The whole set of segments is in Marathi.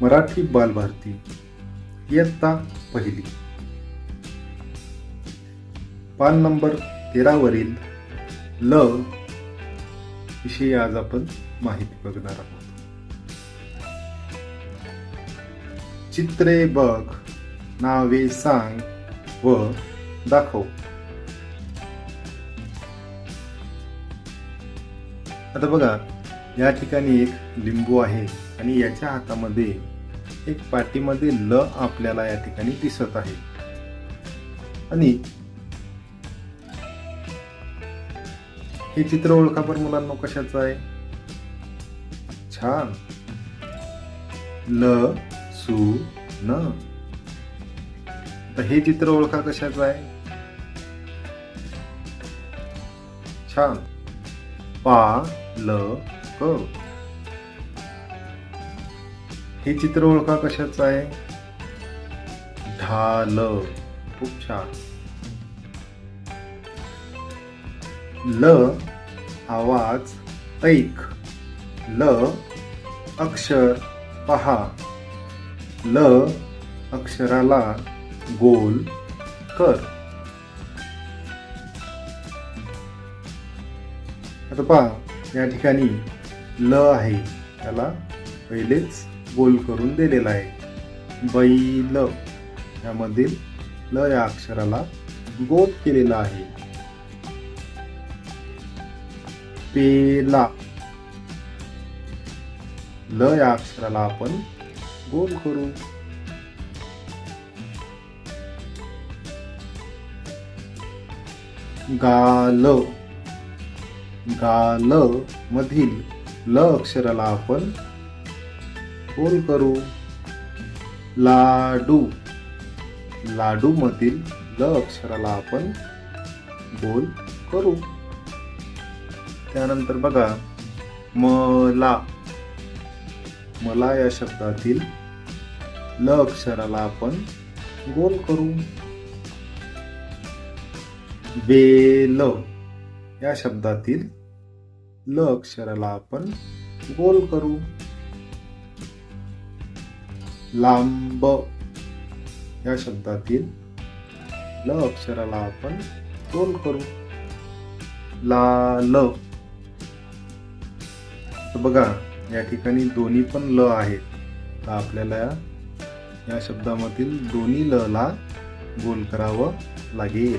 मराठी बालभारती इयत्ता पहिली. पान नंबर तेरावरील ल विषयी आज आपण माहिती बघणार आहोत. चित्रे बघ नावे सांग व दाखव. आता बघा या ठिकाणी एक लिंबू आहे. आणि याच्या हातामध्ये एक पाटीमध्ये ल आपल्याला या ठिकाणी दिसत आहे. आणि हे चित्र ओळखा पण मुलांना कशाचं आहे? छान. ल सु न. तर हे चित्र ओळखा कशाचं आहे? छान. पा ल क. हे चित्र ओळखा कशाचं आहे? ढाल. खूप छान. ल आवाज ऐक. ल अक्षर पहा. ल अक्षराला गोल कर. आता पहा या ठिकाणी ल आहे. त्याला पहिलेच गोल करून दिलेला आहे. बैल यामधील ल या अक्षराला गोल केलेला आहे. पेला. ल या अक्षराला आपण गोल करू. गाल. गाल मधील ल अक्षराला आपण गोल करू. लाडू. लाडू मधील ल अक्षराला आपण गोल करू. त्यानंतर बघा मला मला या शब्दातील ल अक्षराला आपण गोल करू. बेल या शब्दातील ल अक्षराला आपण गोल करू. लांब. या शब्दातील ल अक्षराला आपण गोल करू. लाल. तर बघा या ठिकाणी दोन्ही पण ल आहेत. तर आपल्याला या शब्दामधील दोन्ही ल ला गोल करावं लागेल.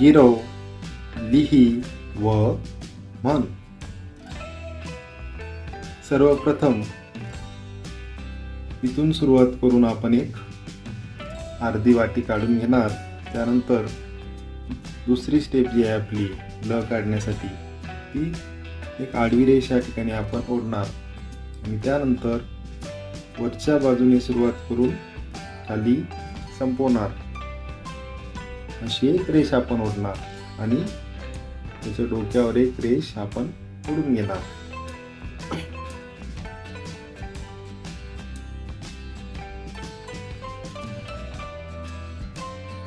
गिरव. लिही व म्हण. सर्वप्रथम इथून सुरुवात करून आपण एक अर्धी वाटी काढून घेणार. त्यानंतर दुसरी स्टेप जी आहे आपली ल काढण्यासाठी ती एक आडवी रेष या ठिकाणी आपण ओढणार. आणि त्यानंतर वरच्या बाजूने सुरुवात करून खाली संपवणार. अशी एक रेष आपण ओढणार. आणि त्याच्या डोक्यावर एक रेष आपण ओढून घेणार.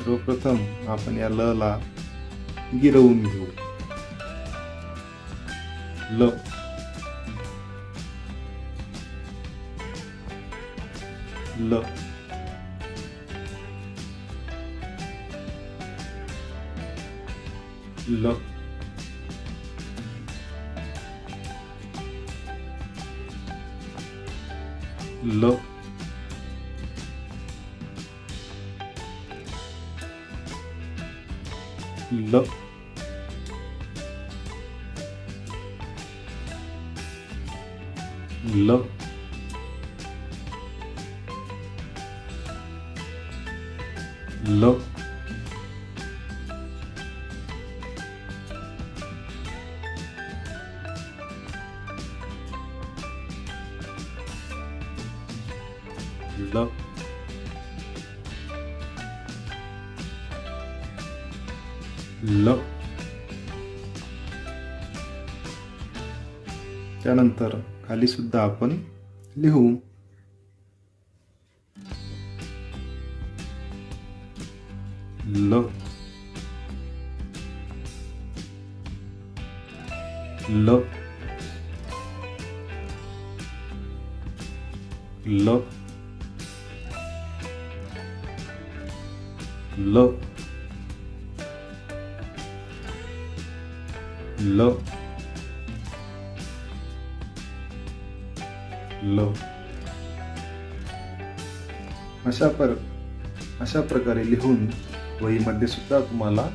सर्वप्रथम आपण या ल ला गिरवून घेऊ. ल. ल. ल. look look look look love love त्यानंतर खाली सुद्धा आपण लिहू लव लव लव ल. ल. ल. अशा पर अशा प्रकारे लिहून वहीमध्ये सुद्धा तुम्हाला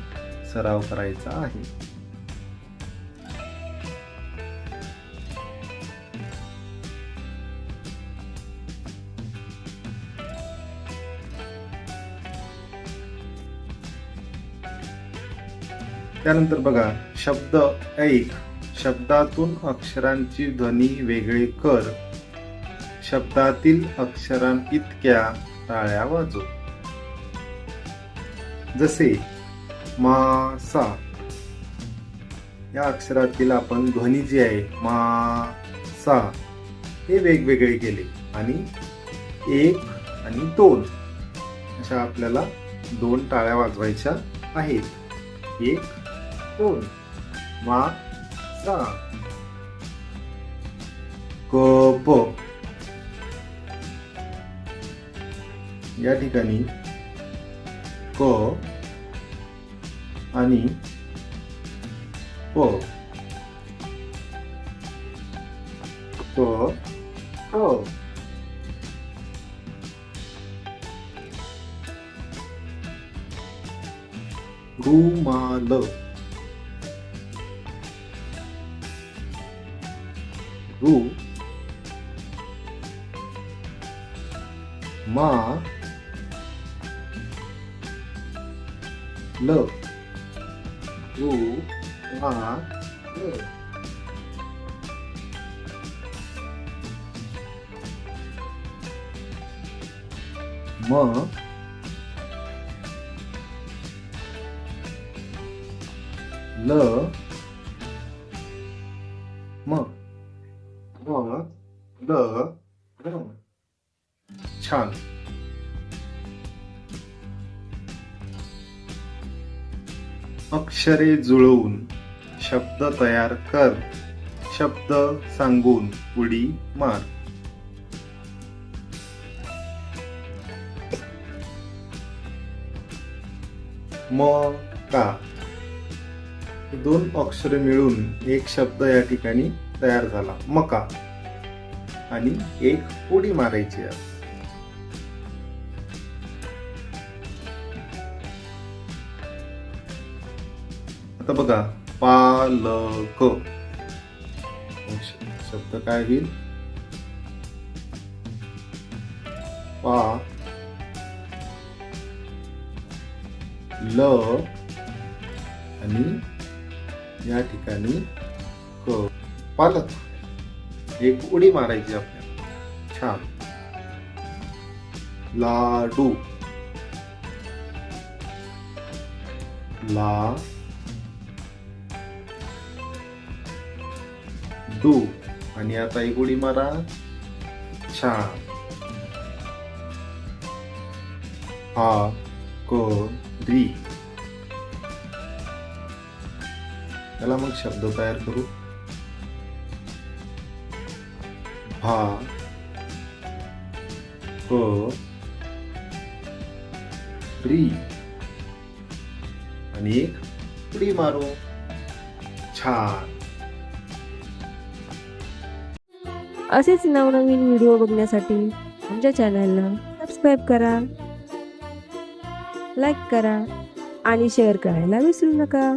सराव करायचा आहे. त्यानंतर बघा शब्द ऐक. शब्दातून अक्षरांची ध्वनी वेगळे कर. शब्दातील अक्षरांइतक्या टाळ्या वाजव. जसे मासा या अक्षरातील आपण ध्वनी जी आहे मा सा हे वेगवेगळे केले. आणि एक आणि दोन अशा आपल्याला दोन टाळ्या वाजवायच्या आहेत. एक दोन मा सा क प या ठिकाणी क आणि प क प रुमाल who? Ma. Lo who? Ma. Lo ma. Lo ma. म द छान अक्षरे जुळवून शब्द तयार कर. शब्द सांगून उडी मार. म का. दोन अक्षरे मिळून एक शब्द या ठिकाणी तयार झाला. मका. आणि एक उडी मारायची आहे. आता बघा पालक. शब्द काय होईल? पा. ल. आणि या ठिकाणी क. पालक. एक उडी मारायची आपल्याला. छान. लाडू. ला. डू. आणि आता एक उडी मारा. छान. हा क री. त्याला मग शब्द तयार करू. हा. प री. आणि एक उडी मारू. छान. असेच नवनवीन व्हिडिओ बघण्यासाठी आमच्या चॅनलला सबस्क्राईब करा. लाईक करा आणि शेअर करायला विसरू नका.